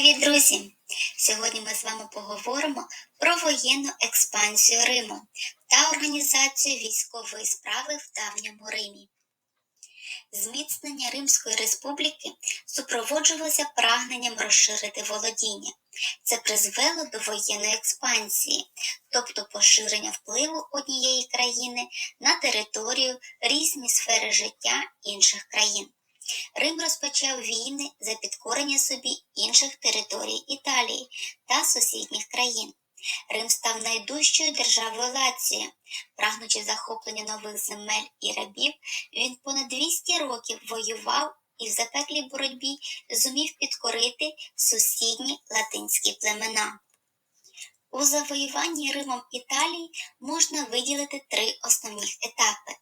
Привіт, друзі! Сьогодні ми з вами поговоримо про воєнну експансію Риму та організацію військової справи в давньому Римі. Зміцнення Римської республіки супроводжувалося прагненням розширити володіння. Це призвело до воєнної експансії, тобто поширення впливу однієї країни на територію різні сфери життя інших країн. Рим розпочав війни за підкорення собі інших територій Італії та сусідніх країн. Рим став найдужчою державою Лація. Прагнучи захоплення нових земель і рабів, він понад 200 років воював і в запеклій боротьбі зумів підкорити сусідні латинські племена. У завоюванні Римом Італії можна виділити три основних етапи.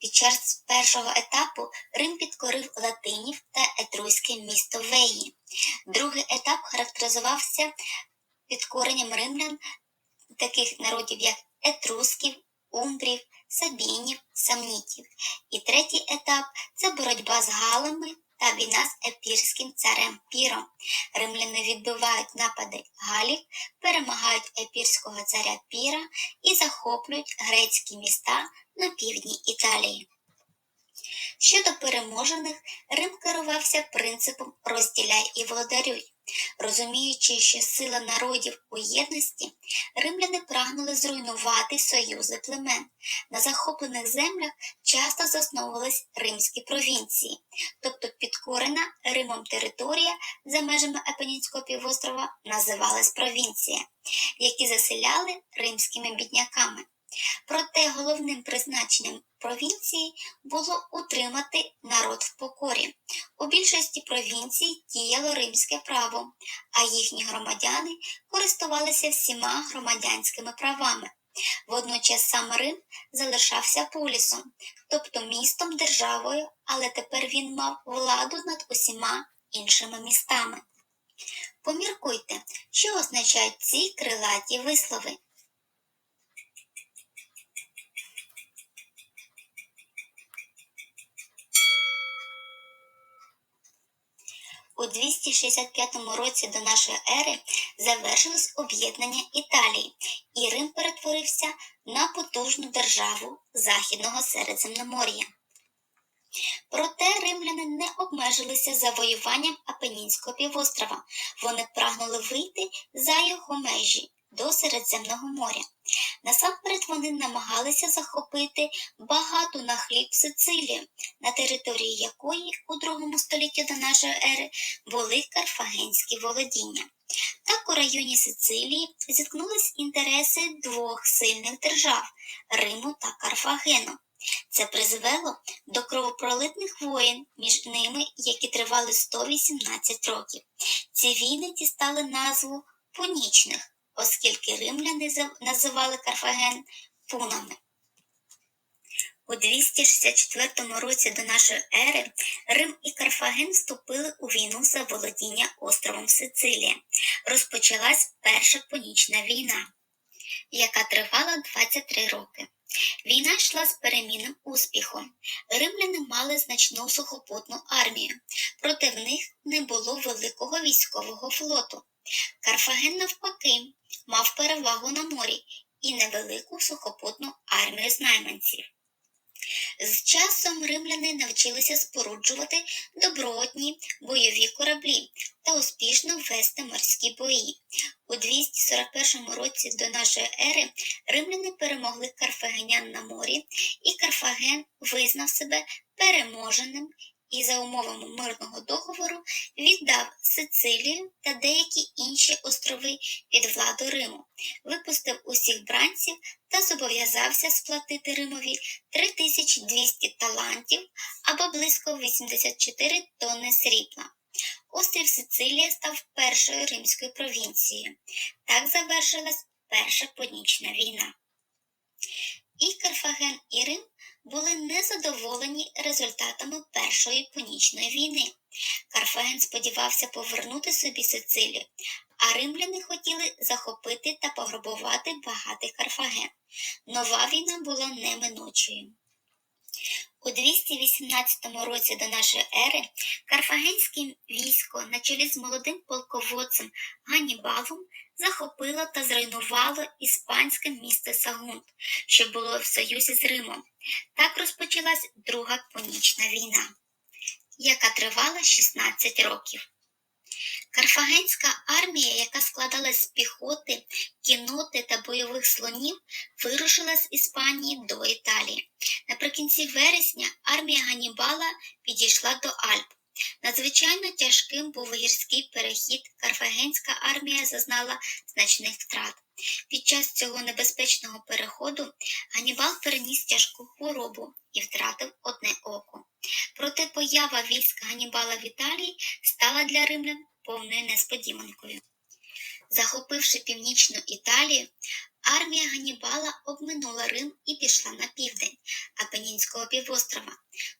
Під час першого етапу Рим підкорив латинів та етруське місто Веї. Другий етап характеризувався підкоренням римлян таких народів, як етрусків, умбрів, сабінів, самнітів. І третій етап це боротьба з галами та війна з епірським царем Піром. Римляни відбивають напади галів, перемагають епірського царя Піра і захоплюють грецькі міста на півдні Італії. Щодо переможених, Рим керувався принципом розділяй і володарюй. Розуміючи, що сила народів у єдності, римляни прагнули зруйнувати союзи племен. На захоплених землях часто засновувались римські провінції, тобто підкорена Римом територія за межами Апенінського півострова називалась провінція, які заселяли римськими бідняками. Проте головним призначенням провінції було утримати народ в покорі. У більшості провінцій діяло римське право, а їхні громадяни користувалися всіма громадянськими правами. Водночас сам Рим залишався полісом, тобто містом державою, але тепер він мав владу над усіма іншими містами. Поміркуйте, що означають ці крилаті вислови. У 265 році до нашої ери завершилось об'єднання Італії, і Рим перетворився на потужну державу Західного Середземномор'я. Проте римляни не обмежилися завоюванням Апенінського півострова. Вони прагнули вийти за його межі до Середземного моря. Насамперед вони намагалися захопити багату на хліб Сицилію, на території якої у другому столітті до нашої ери були карфагенські володіння. Так у районі Сицилії зіткнулись інтереси двох сильних держав Риму та Карфагену. Це призвело до кровопролитних воєн між ними, які тривали 118 років. Ці війни дістали назву Пунічних оскільки римляни називали Карфаген пунами. У 264 році до нашої ери Рим і Карфаген вступили у війну за володіння островом Сицилія. Розпочалась Перша Понічна війна, яка тривала 23 роки. Війна йшла з перемінним успіхом. Римляни мали значну сухопутну армію, проте в них не було великого військового флоту. Карфаген, навпаки, мав перевагу на морі і невелику сухопутну армію з найманців. З часом римляни навчилися споруджувати добротні бойові кораблі та успішно вести морські бої. У 241 році до нашої ери римляни перемогли карфагенян на морі, і Карфаген визнав себе переможеним і за умовами мирного договору віддав Сицилію та деякі інші острови під владу Риму, випустив усіх бранців та зобов'язався сплатити Римові 3200 талантів або близько 84 тонни срібла. Острів Сицилія став першою римською провінцією. Так завершилась Перша Понічна війна. І Карфаген і Рим були незадоволені результатами Першої понічної війни. Карфаген сподівався повернути собі Сицилію, а римляни хотіли захопити та пограбувати багатий Карфаген. Нова війна була неминучою. У 218 році до нашої ери карфагенське військо на чолі з молодим полководцем Ганібалом захопило та зруйнувало іспанське місто Сагунт, що було в союзі з Римом. Так розпочалась Друга Пунічна війна, яка тривала 16 років. Карфагенська армія, яка складалась з піхоти, кіноти та бойових слонів, вирушила з Іспанії до Італії. Наприкінці вересня армія Ганнібала підійшла до Альп. Надзвичайно тяжким був гірський перехід. Карфагенська армія зазнала значних втрат. Під час цього небезпечного переходу Ганібал переніс тяжку хворобу і втратив одне око. Проте поява військ Ганібала в Італії стала для римлян повною несподіванкою. Захопивши північну Італію, армія Ганнібала обминула Рим і пішла на південь Апенінського півострова.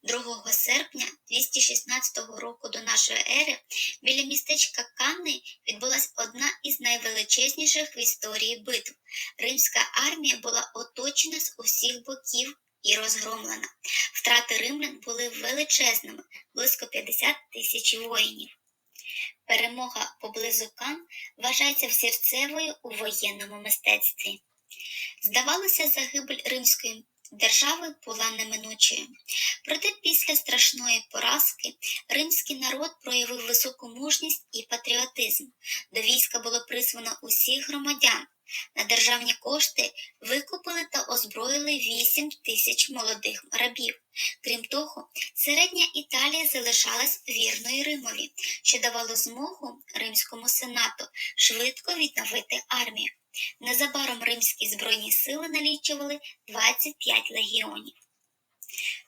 2 серпня 216 року до нашої ери біля містечка Канни відбулася одна із найвеличезніших в історії битв. Римська армія була оточена з усіх боків і розгромлена. Втрати римлян були величезними, близько 50 тисяч воїнів. Перемога поблизу Кан вважається взірцевою у воєнному мистецтві. Здавалося, загибель римської держави була неминучою. Проте після страшної поразки римський народ проявив високу мужність і патріотизм. До війська було призвано усіх громадян. На державні кошти викупили та озброїли 8 тисяч молодих рабів. Крім того, середня Італія залишалась вірною Римові, що давало змогу Римському сенату швидко відновити армію. Незабаром римські збройні сили налічували 25 легіонів.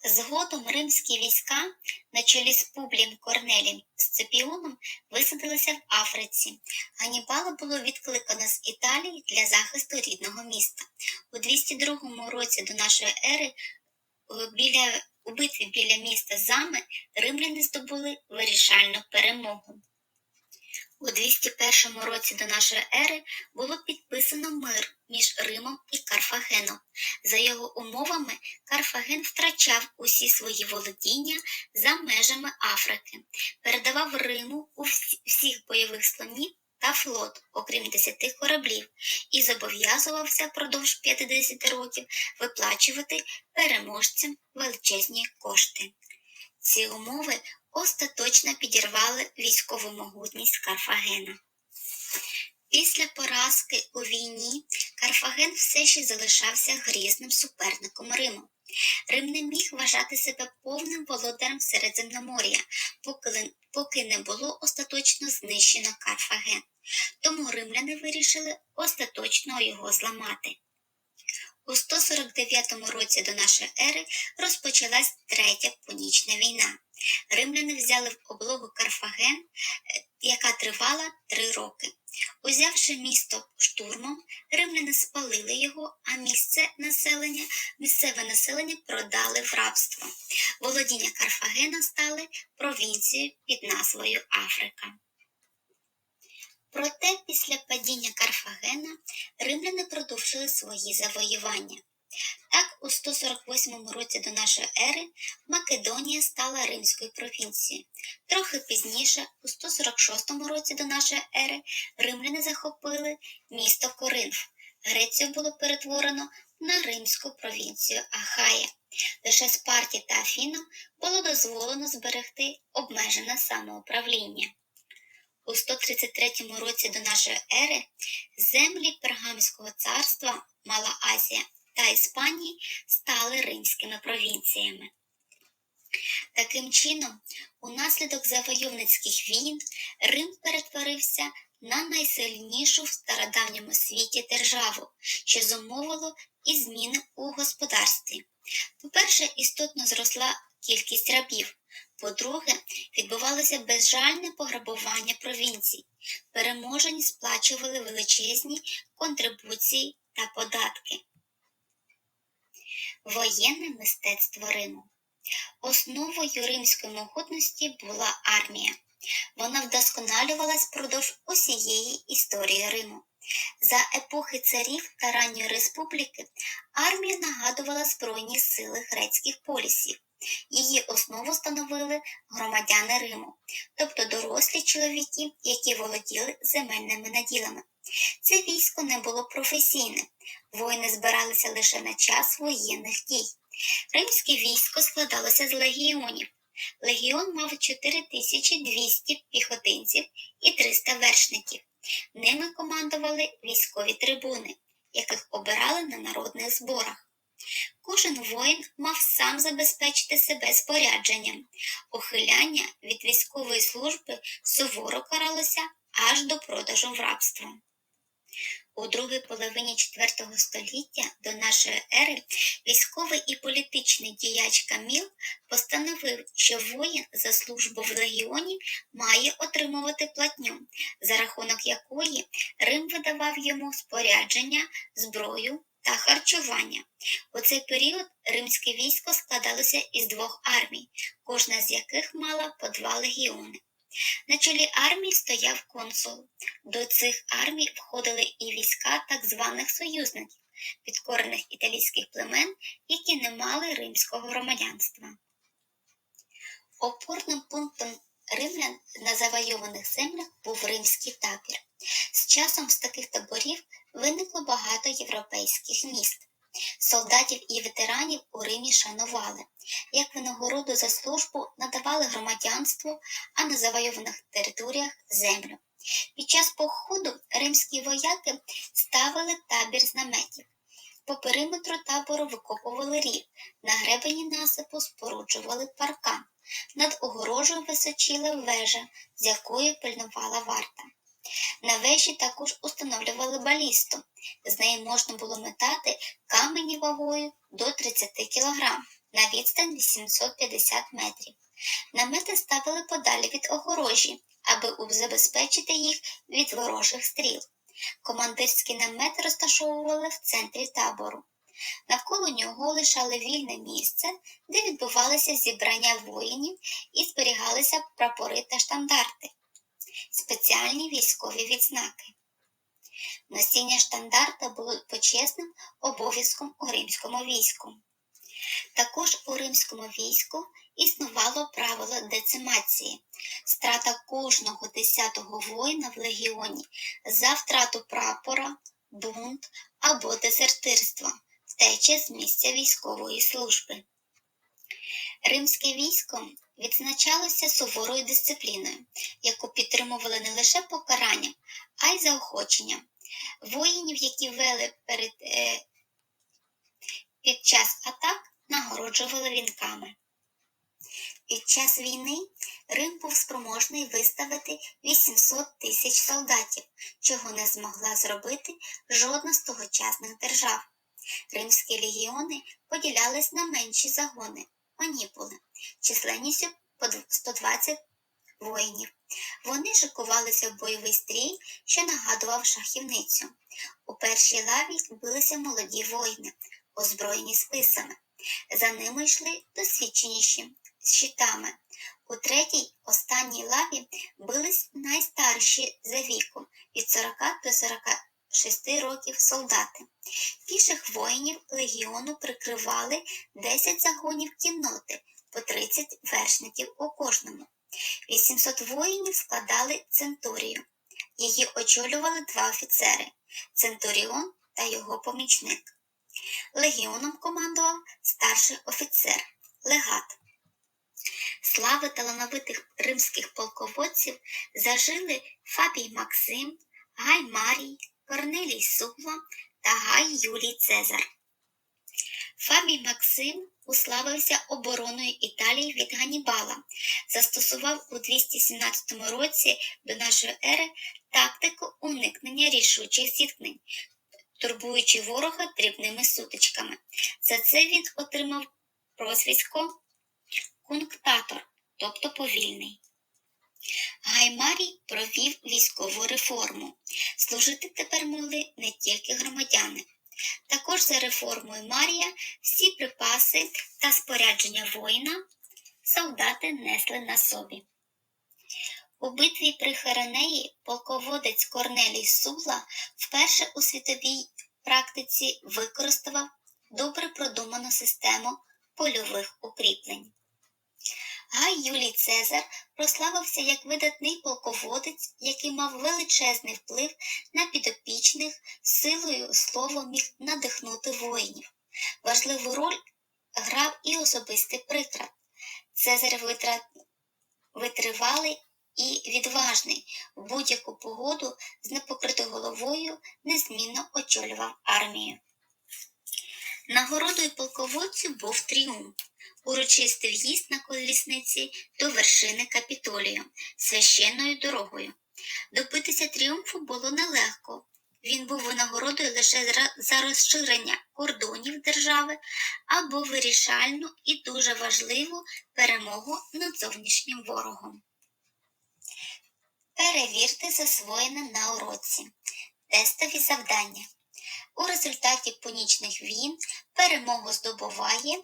Згодом римські війська на чолі з Публієм Корнелієм Сципіоном висадилися в Африці. Ганнібала було відкликано з Італії для захисту рідного міста. У 202 році до нашої ери біля, у битві біля міста Зами римляни здобули вирішальну перемогу. У 201 році до нашої ери було підписано мир між Римом і Карфагеном. За його умовами, Карфаген втрачав усі свої володіння за межами Африки, передавав Риму у всіх бойових слонів та флот, окрім 10 кораблів, і зобов'язувався впродовж 50 років виплачувати переможцям величезні кошти. Ці умови остаточно підірвали військову могутність Карфагена. Після поразки у війні Карфаген все ще залишався грізним суперником Риму. Рим не міг вважати себе повним володарем Середземномор'я, поки, не було остаточно знищено Карфаген. Тому римляни вирішили остаточно його зламати. У 149 році до нашої ери розпочалась Третя Пунічна війна. Римляни взяли в облогу Карфаген, яка тривала три роки. Узявши місто штурмом, римляни спалили його, а місце населення, місцеве населення продали в рабство. Володіння Карфагена стали провінцією під назвою Африка. Проте після падіння Карфагена римляни продовжили свої завоювання. Так, у 148 році до нашої ери Македонія стала римською провінцією. Трохи пізніше, у 146 році до нашої ери, римляни захопили місто Коринф. Грецію було перетворено на римську провінцію Ахая. Лише Спарті та Афінам було дозволено зберегти обмежене самоуправління. У 133 році до нашої ери землі Пергамського царства Мала Азія та Іспанії стали римськими провінціями. Таким чином, унаслідок завойовницьких війн Рим перетворився на найсильнішу в стародавньому світі державу, що зумовило і зміни у господарстві. По-перше, істотно зросла кількість рабів. По-друге, відбувалося безжальне пограбування провінцій. Переможені сплачували величезні контрибуції та податки. Воєнне мистецтво Риму. Основою римської могутності була армія. Вона вдосконалювалась впродовж усієї історії Риму. За епохи царів та ранньої республіки армія нагадувала Збройні сили грецьких полісів. Її основу становили громадяни Риму, тобто дорослі чоловіки, які володіли земельними наділами. Це військо не було професійне, воїни збиралися лише на час воєнних дій. Римське військо складалося з легіонів. Легіон мав 4200 піхотинців і 300 вершників. Ними командували військові трибуни, яких обирали на народних зборах. Кожен воїн мав сам забезпечити себе спорядженням. Ухиляння від військової служби суворо каралося аж до продажу в рабство. У другій половині IV століття до нашої ери військовий і політичний діяч Каміл постановив, що воїн за службу в легіоні має отримувати платню, за рахунок якої Рим видавав йому спорядження, зброю та харчування. У цей період римське військо складалося із двох армій, кожна з яких мала по два легіони. На чолі армії стояв консул. До цих армій входили і війська так званих союзників, підкорених італійських племен, які не мали римського громадянства. Опорним пунктом римлян на завойованих землях був римський табір. З часом з таких таборів виникло багато європейських міст. Солдатів і ветеранів у Римі шанували, як винагороду за службу надавали громадянство, а на завойованих територіях землю. Під час походу римські вояки ставили табір з наметів. По периметру табору викопували рів, на гребені насипу споруджували паркан. Над огорожею височила вежа, з якої пильнувала варта. На вежі також установлювали балісту. З неї можна було метати камені вагою до 30 кг на відстань 850 метрів. Намети ставили подалі від огорожі, аби забезпечити їх від ворожих стріл. Командирські намети розташовували в центрі табору. Навколо нього лишали вільне місце, де відбувалися зібрання воїнів і зберігалися прапори та штандарти спеціальні військові відзнаки. Носіння штандарта було почесним обов'язком у римському війську. Також у римському війську існувало правило децимації, страта кожного десятого воїна в легіоні за втрату прапора, бунт або дезертирство, втеча з місця військової служби. Римське військо відзначалося суворою дисципліною, яку підтримували не лише покаранням, а й заохоченням. Воїнів, які вели перед, е, під час атак, нагороджували вінками. Під час війни Рим був спроможний виставити 800 тисяч солдатів, чого не змогла зробити жодна з тогочасних держав. Римські легіони поділялись на менші загони, маніпули, численністю по 120 воїнів. Вони шикувалися в бойовий стрій, що нагадував шахівницю. У першій лаві билися молоді воїни, озброєні списами. За ними йшли досвідченіші з щитами. У третій, останній лаві бились найстарші за віком від 40 до 46 років солдати. Піших воїнів легіону прикривали 10 загонів кінноти по 30 вершників у кожному. 800 воїнів складали центурію. Її очолювали два офіцери Центуріон та його помічник. Легіоном командував старший офіцер легат. Слави талановитих римських полководців зажили Фабій Максим, Гай Марій, Корнелій Сула та Гай Юлій Цезар. Фабій Максим уславився обороною Італії від Ганібала, застосував у 217 році до нашої ери тактику уникнення рішучих зіткнень, турбуючи ворога дрібними сутичками. За це він отримав прозвисько кунктатор, тобто повільний. Гаймарій провів військову реформу. Служити тепер могли не тільки громадяни. Також за реформою Марія всі припаси та спорядження воїна солдати несли на собі. У битві при Херонеї полководець Корнелій Сула вперше у світовій практиці використав добре продуману систему польових укріплень. Гай Юлій Цезар прославився як видатний полководець, який мав величезний вплив на підопічних, силою слова міг надихнути воїнів. Важливу роль грав і особистий приклад. Цезар витривалий і відважний в будь-яку погоду з непокритою головою незмінно очолював армію. Нагородою полководцю був тріумф, урочистий в'їзд на колісниці до вершини капітолію священною дорогою. Добитися тріумфу було нелегко. Він був винагородою лише за розширення кордонів держави або вирішальну і дуже важливу перемогу над зовнішнім ворогом. Перевірте засвоєне на уроці. Тестові завдання. У результаті понічних війн перемогу здобуває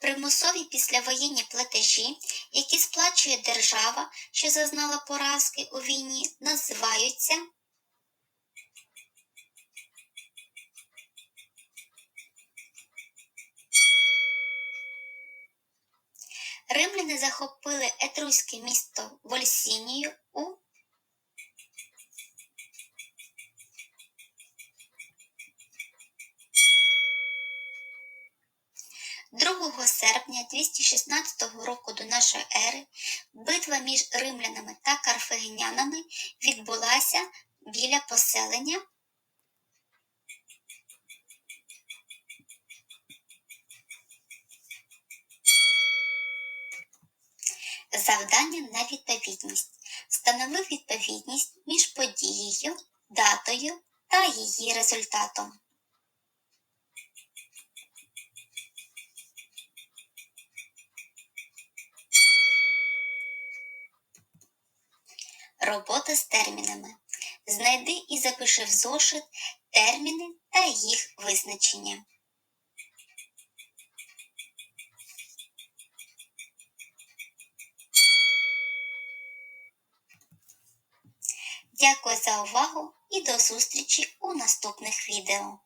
примусові післявоєнні платежі, які сплачує держава, що зазнала поразки у війні, називаються Римляни захопили етруське місто Вольсінію у 2 серпня 216 року до нашої ери битва між римлянами та карфагенянами відбулася біля поселення Завдання на відповідність. Встанови відповідність між подією, датою та її результатом. Робота з термінами. Знайди і запиши в зошит терміни та їх визначення. Дякую за увагу і до зустрічі у наступних відео.